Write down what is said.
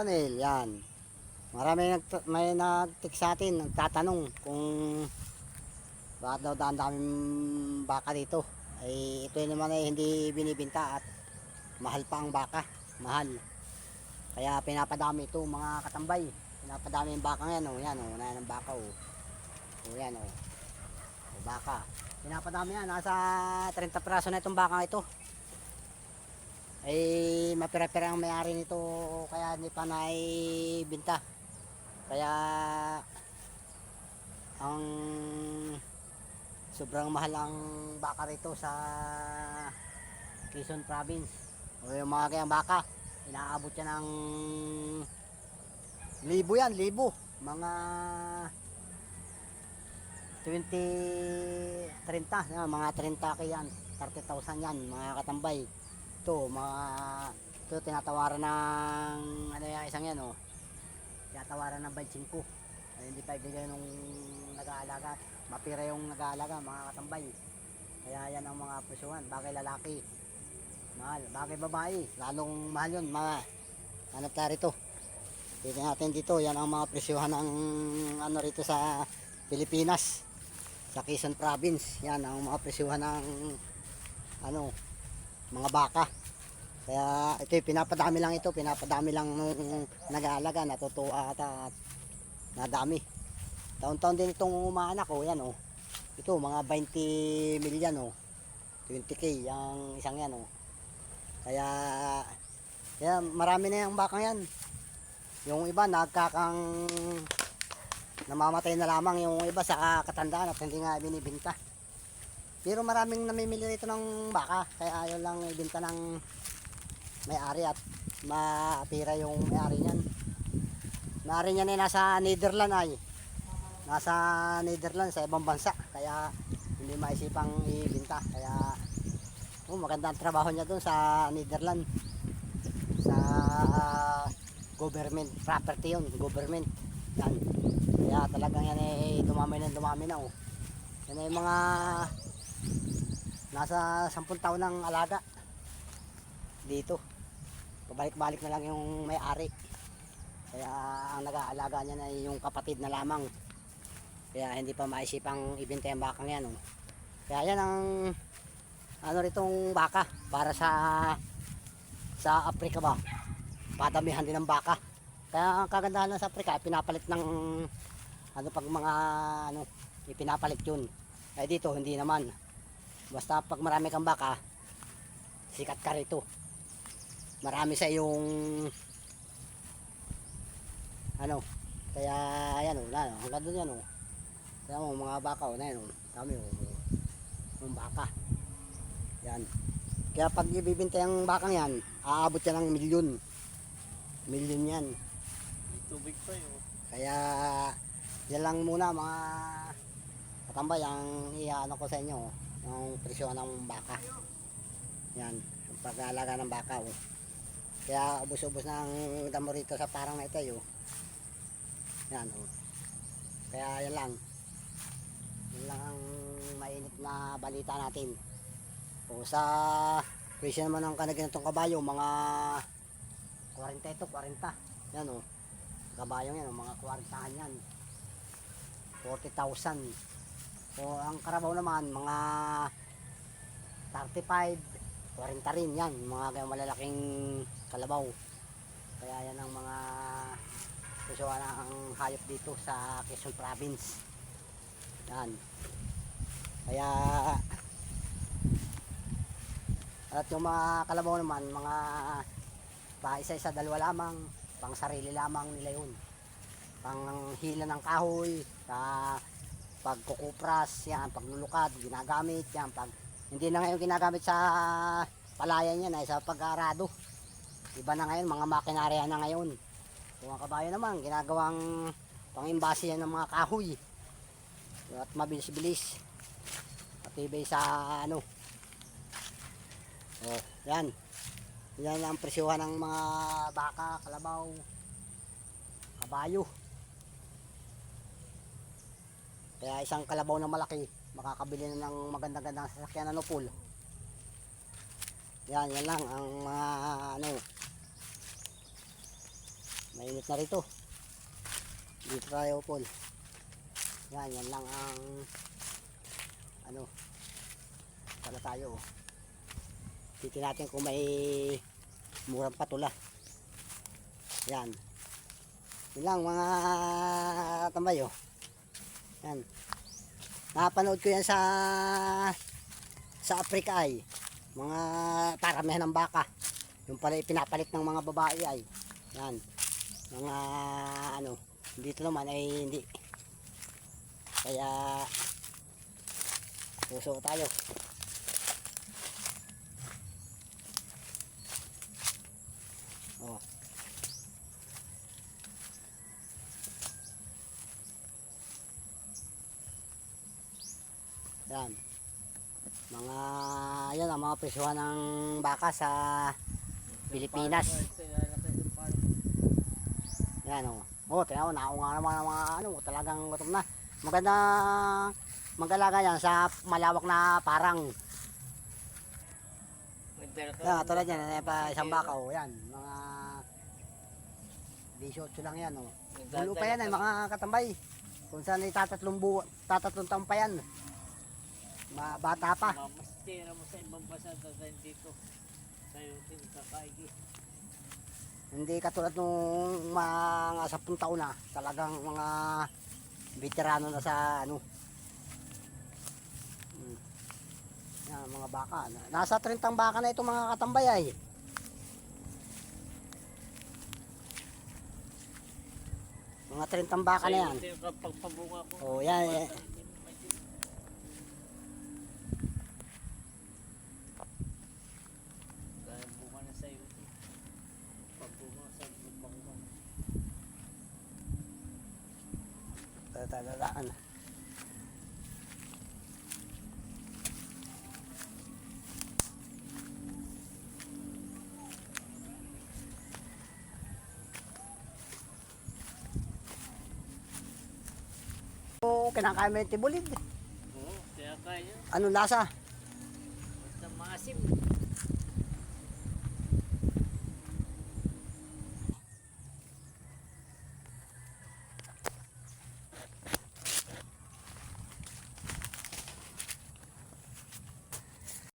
Lionel, yan. Marami nag may nagtik sa atin, nagtatanong kung bakit daw daan daming baka dito. Ay ito naman ay hindi binibinta at mahal pa ang baka, mahal. Kaya pinapadami ito mga katambay. Pinapadami yung baka yan, oh. Yan, oh. Unayan ang baka, oh. Oh, yan, oh. Oh, baka. Pinapadami yan. Nasa 30 praso na itong baka ito. Ay, mapira-pira ang may-ari nito. Kaya hindi pa naibinta. Kaya, ang sobrang mahal ang baka rito sa Quezon Province. O yung mga kayang baka, inaabot yan ng libo yan, libo. Mga 20, 30, yan, mga 30 kay yan, 30,000 yan, mga katambay. Ito, mga, ito tinatawaran ng, ano yan, isang yan, oh. Tinatawaran ng 25. Ay, hindi pa ibigay nung nag-aalaga. Mapira yung nag-aalaga, mga katambay. Kaya yan ang mga presyuhan, bagay lalaki. Mahal, bagay babae, lalong mahal yun, mga, hanap tayo rito. Tingnan natin dito, yan ang mga presyuhan ng ano rito sa Pilipinas. Sa Quezon Province, yan ang mga presyuhan ng ano, mga baka. Kaya ito pinapadami lang ito, pinapadami lang nung nag-aalaga, natutuwa at at nadami. Taon-taon din itong umaanak oh, yan oh. Ito mga 20 milyan oh. 20k ang isang yan oh. Kaya kaya marami na yung bakang yan. Yung iba nagkakang namamatay na lamang yung iba sa katandaan at hindi nga binibinta. Pero maraming namimili rito ng baka kaya ayaw lang ibenta ng may-ari at mapira yung may-ari niyan. May-ari niyan ay nasa Netherlands ay. Nasa Netherlands sa ibang bansa kaya hindi maisipang ibenta kaya oh, maganda ang trabaho niya doon sa Netherlands sa ah, government property yun government yan kaya talagang yan eh dumami na dumami na oh yan ay mga nasa 10 taon ng alaga. Dito. Pabalik-balik na lang yung may-ari. Kaya ang nag-aalaga niya na yung kapatid na lamang. Kaya hindi pa maisipang ibenta yung bakang yan oh. kaya yan ang ano ritong baka para sa sa Afrika ba? Padamihan din ng baka. Kaya ang kagandahan lang sa Afrika pinapalit ng ano pag mga ano ipinapalit yun. Ay dito hindi naman basta pag marami kang baka sikat ka rito. Marami sa yung ano kaya ayan o wala hanggang doon yan o kaya mo mga baka o na yan o dami o yung baka. Yan. Kaya pag ibibinta yung bakang yan aabot yan ng milyon. Milyon yan. Tubig pa yun. kaya yan lang muna mga katambay ang iano ko sa inyo yung presyo ng baka yan yung pag-aalaga ng baka oh. kaya ubos-ubos na ang damo rito sa parang na ito oh. yan oh. kaya yan lang yan lang ang mainit na balita natin o sa presyo naman ng kanaginatong kabayo mga 40 ito 40 yan oh kabayong yan, oh, mga kwartahan yan. 40,000. So, ang karabaw naman, mga 35, 40 rin yan. Mga ganyan malalaking kalabaw. Kaya yan ang mga kusuhan ang hayop dito sa Quezon Province. Yan. Kaya at yung mga kalabaw naman, mga pa isa-isa dalawa lamang, pang sarili lamang nila yun. Pang hila ng kahoy, sa pagkukupras, yan, paglulukad, ginagamit, yan, pag hindi na ngayon ginagamit sa palayan yan, ay sa pag-arado. Iba na ngayon, mga makinarya na ngayon. Yung mga kabayo naman, ginagawang pangimbase yan ng mga kahoy. At mabilis-bilis. Patibay sa ano. Oh, yan. Yan ang presyuhan ng mga baka, kalabaw, kabayo. Kaya isang kalabaw na malaki, makakabili na ng maganda-gandang sasakyan ano pool. Yan, yan lang ang mga ano Mainit na rito. Dito tayo, Paul. Yan, yan lang ang ano pala tayo. oh. Natin kung may murang patula. Yan. Yun lang mga tambay oh. Yan. Napanood ko yan sa sa Africa ay mga paramihan ng baka. Yung pala ipinapalit ng mga babae ay. Yan. Mga ano, dito naman ay hindi. Kaya puso tayo. Oh. Yan. Mga yan ang mga presyuhan ng baka sa Pilipinas. Yan o. Oh, tingnan mo, naunga naman ang mga ano, talagang gutom na. Maganda mag-alaga yan sa malawak na parang. Yan, tulad yan, yan pa isang baka o, yan. Mga 18 lang yan o. Dulo pa yan ay mga katambay. Kung saan ay tatatlong, bu tatatlong taon pa yan. Ma bata pa. Mamastira mo sa ibang bansa dahil dito. Tayo din kakaigi. Hindi katulad nung mga 10 taon na. Talagang mga veterano na sa ano. Mm. Yan, mga baka. Nasa 30 baka na ito mga katambay ay. Mga 30 baka na yan. Sa'yo, Kapag pabunga ko. Oh, yan. eh. Kaya bunga na sa'yo. Pabunga sa bangka. Tatadaan. Oo, kinakain mo yung tibulid. Oo, kaya kaya. Anong lasa? Basta maasim.